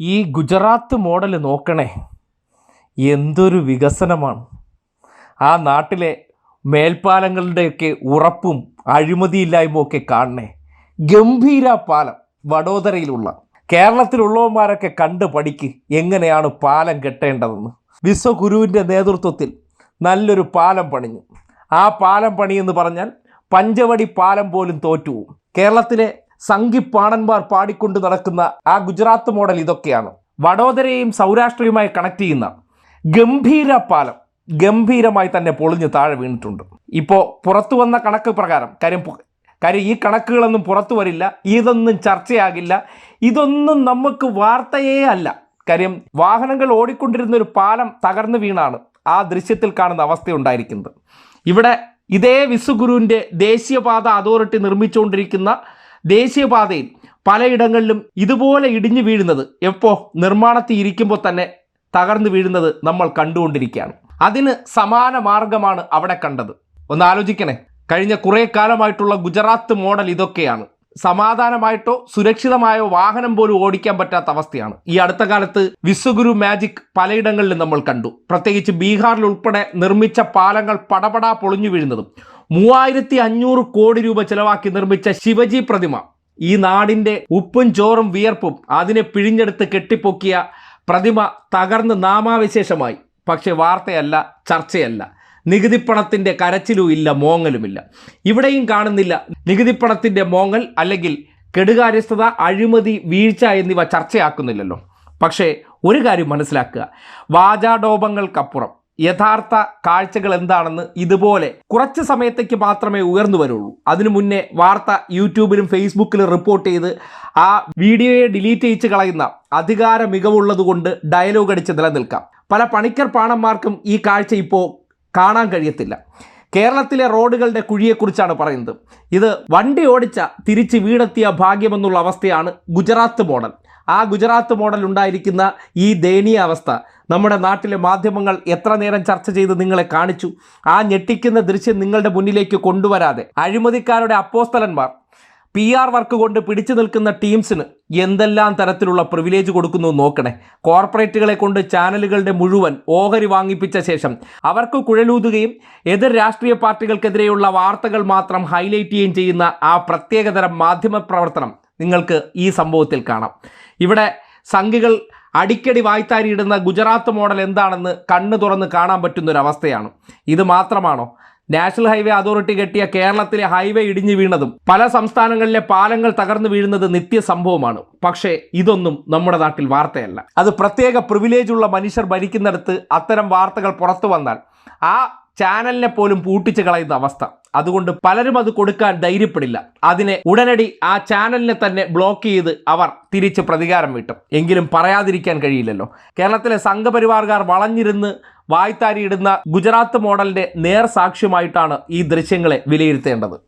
ഈ ഗുജറാത്ത് മോഡൽ നോക്കണേ. എന്തൊരു വികസനമാണ്. ആ നാട്ടിലെ മേൽപ്പാലങ്ങളുടെയൊക്കെ ഉറപ്പും അഴിമതിയില്ലായ്മയൊക്കെ കാണണേ. ഗംഭീര പാലം വഡോദരയിലുള്ള. കേരളത്തിലുള്ളവന്മാരൊക്കെ കണ്ട് പഠിക്ക് എങ്ങനെയാണ് പാലം കെട്ടേണ്ടതെന്ന്. വിശ്വഗുരുവിന്റെ നേതൃത്വത്തിൽ നല്ലൊരു പാലം പണിഞ്ഞു. ആ പാലം പണിയെന്ന് പറഞ്ഞാൽ പഞ്ചവടി പാലം പോലും തോറ്റുപോകും. കേരളത്തിലെ സംഘിപ്പാണന്മാർ പാടിക്കൊണ്ട് നടക്കുന്ന ആ ഗുജറാത്ത് മോഡൽ ഇതൊക്കെയാണ്. വഡോദരയും സൗരാഷ്ട്രയുമായി കണക്ട് ചെയ്യുന്ന ഗംഭീര പാലം ഗംഭീരമായി തന്നെ പൊളിഞ്ഞ് താഴെ വീണിട്ടുണ്ട്. ഇപ്പോൾ പുറത്തു വന്ന കണക്ക് പ്രകാരം കാര്യം കാര്യം ഈ കണക്കുകളൊന്നും പുറത്തു വരില്ല ഇതൊന്നും ചർച്ചയാകില്ല ഇതൊന്നും നമുക്ക് വാർത്തയേ അല്ല. കാര്യം വാഹനങ്ങൾ ഓടിക്കൊണ്ടിരുന്ന ഒരു പാലം തകർന്നു വീണാണ് ആ ദൃശ്യത്തിൽ കാണുന്ന അവസ്ഥയുണ്ടായിരിക്കുന്നത് ഇവിടെ ഇതേ വിശ്വഗുരുവിന്റെ ദേശീയപാത അതോറിറ്റി നിർമ്മിച്ചുകൊണ്ടിരിക്കുന്ന ദേശീയപാതയിൽ പലയിടങ്ങളിലും ഇതുപോലെ ഇടിഞ്ഞു വീഴുന്നത് എപ്പോ നിർമ്മാണത്തിൽ ഇരിക്കുമ്പോൾ തന്നെ തകർന്നു വീഴുന്നത് നമ്മൾ കണ്ടുകൊണ്ടിരിക്കുകയാണ്. അതിന് സമാന മാർഗമാണ് അവിടെ കണ്ടത്. ഒന്ന് ആലോചിക്കണേ. കഴിഞ്ഞ കുറേ കാലമായിട്ടുള്ള ഗുജറാത്ത് മോഡൽ ഇതൊക്കെയാണ്. സമാധാനമായിട്ടോ സുരക്ഷിതമായോ വാഹനം പോലും ഓടിക്കാൻ പറ്റാത്ത അവസ്ഥയാണ്. ഈ അടുത്ത കാലത്ത് വിശ്വഗുരു മാജിക് പലയിടങ്ങളിലും നമ്മൾ കണ്ടു. പ്രത്യേകിച്ച് ബീഹാറിൽ ഉൾപ്പെടെ നിർമ്മിച്ച പാലങ്ങൾ പടപടാ പൊളിഞ്ഞു വീഴുന്നതും മൂവായിരത്തി അഞ്ഞൂറ് കോടി രൂപ ചെലവാക്കി നിർമ്മിച്ച ശിവജി പ്രതിമ. ഈ നാടിന്റെ ഉപ്പും ചോറും വിയർപ്പും അതിനെ പിഴിഞ്ഞെടുത്ത് കെട്ടിപ്പൊക്കിയ പ്രതിമ തകർന്ന് നാമാവിശേഷമായി. പക്ഷെ വാർത്തയല്ല ചർച്ചയല്ല. നികുതിപ്പണത്തിന്റെ കരച്ചിലും ഇല്ല മോങ്ങലുമില്ല ഇവിടെയും കാണുന്നില്ല നികുതിപ്പണത്തിന്റെ മോങ്ങൽ അല്ലെങ്കിൽ കെടുകാര്യസ്ഥത അഴിമതി വീഴ്ച എന്നിവ ചർച്ചയാക്കുന്നില്ലല്ലോ. പക്ഷേ ഒരു കാര്യം മനസ്സിലാക്കുക. വാചാടോപങ്ങൾക്കപ്പുറം യഥാർത്ഥ കാഴ്ചകൾ എന്താണെന്ന് ഇതുപോലെ കുറച്ച് സമയത്തേക്ക് മാത്രമേ ഉയർന്നു വരുള്ളൂ. അതിനു മുന്നേ വാർത്ത യൂട്യൂബിലും ഫേസ്ബുക്കിലും റിപ്പോർട്ട് ചെയ്ത് ആ വീഡിയോയെ ഡിലീറ്റ് ചെയ്ച്ച് കളയുന്ന അധികാര മികവുള്ളതുകൊണ്ട് ഡയലോഗ് അടിച്ച് നിലനിൽക്കാം. പല പണിക്കർ പാണന്മാർക്കും ഈ കാഴ്ച ഇപ്പോൾ കാണാൻ കഴിയത്തില്ല. കേരളത്തിലെ റോഡുകളുടെ കുഴിയെക്കുറിച്ചാണ് പറയുന്നത്. ഇത് വണ്ടി ഓടിച്ച തിരിച്ച് വീടെത്തിയ ഭാഗ്യമെന്നുള്ള അവസ്ഥയാണ് ഗുജറാത്ത് മോഡൽ. ആ ഗുജറാത്ത് മോഡൽ ഉണ്ടായിരിക്കുന്ന ഈ ദയനീയ അവസ്ഥ നമ്മുടെ നാട്ടിലെ മാധ്യമങ്ങൾ എത്ര നേരം ചർച്ച ചെയ്ത് നിങ്ങളെ കാണിച്ചു? ആ ഞെട്ടിക്കുന്ന ദൃശ്യം നിങ്ങളുടെ മുന്നിലേക്ക് കൊണ്ടുവരാതെ അഴിമതിക്കാരുടെ അപ്പോസ്തലന്മാർ പി ആർ വർക്ക് കൊണ്ട് പിടിച്ചു നിൽക്കുന്ന ടീംസിന് എന്തെല്ലാം തരത്തിലുള്ള പ്രിവിലേജ് കൊടുക്കുന്നു നോക്കണേ. കോർപ്പറേറ്റുകളെ കൊണ്ട് ചാനലുകളുടെ മുഴുവൻ ഓഹരി വാങ്ങിപ്പിച്ച ശേഷം അവർക്ക് കുഴലൂതുകയും എതിർ രാഷ്ട്രീയ പാർട്ടികൾക്കെതിരെയുള്ള വാർത്തകൾ മാത്രം ഹൈലൈറ്റ് ചെയ്യുകയും ചെയ്യുന്ന ആ പ്രത്യേകതരം മാധ്യമ പ്രവർത്തനം നിങ്ങൾക്ക് ഈ സംഭവത്തിൽ കാണാം. ഇവിടെ സംഘികൾ അടിക്കടി വായ്ത്താരിയിടുന്ന ഗുജറാത്ത് മോഡൽ എന്താണെന്ന് കണ്ണു തുറന്ന് കാണാൻ പറ്റുന്നൊരവസ്ഥയാണ്. ഇത് മാത്രമാണോ? നാഷണൽ ഹൈവേ അതോറിറ്റി കെട്ടിയ കേരളത്തിലെ ഹൈവേ ഇടിഞ്ഞു വീണതും പല സംസ്ഥാനങ്ങളിലെ പാലങ്ങൾ തകർന്നു വീഴുന്നത് നിത്യ സംഭവമാണ്. പക്ഷേ ഇതൊന്നും നമ്മുടെ നാട്ടിൽ വാർത്തയല്ല. അത് പ്രത്യേക പ്രിവിലേജ് ഉള്ള മനുഷ്യർ ഭരിക്കുന്നിടത്ത് അത്തരം വാർത്തകൾ പുറത്തു വന്നാൽ ആ ചാനലിനെ പോലും പൂട്ടിച്ചു കളയുന്ന അവസ്ഥ. അതുകൊണ്ട് പലരും അത് കൊടുക്കാൻ ധൈര്യപ്പെടില്ല. അതിനെ ഉടനടി ആ ചാനലിനെ തന്നെ ബ്ലോക്ക് ചെയ്ത് അവർ തിരിച്ച് പ്രതികാരം വീട്ടും. എങ്കിലും പറയാതിരിക്കാൻ കഴിയില്ലല്ലോ. കേരളത്തിലെ സംഘപരിവാർകാർ വളഞ്ഞിരുന്ന് വായ്ത്താരിയിടുന്ന ഗുജറാത്ത് മോഡലിന്റെ നേർ സാക്ഷ്യമായിട്ടാണ് ഈ ദൃശ്യങ്ങളെ വിലയിരുത്തേണ്ടത്.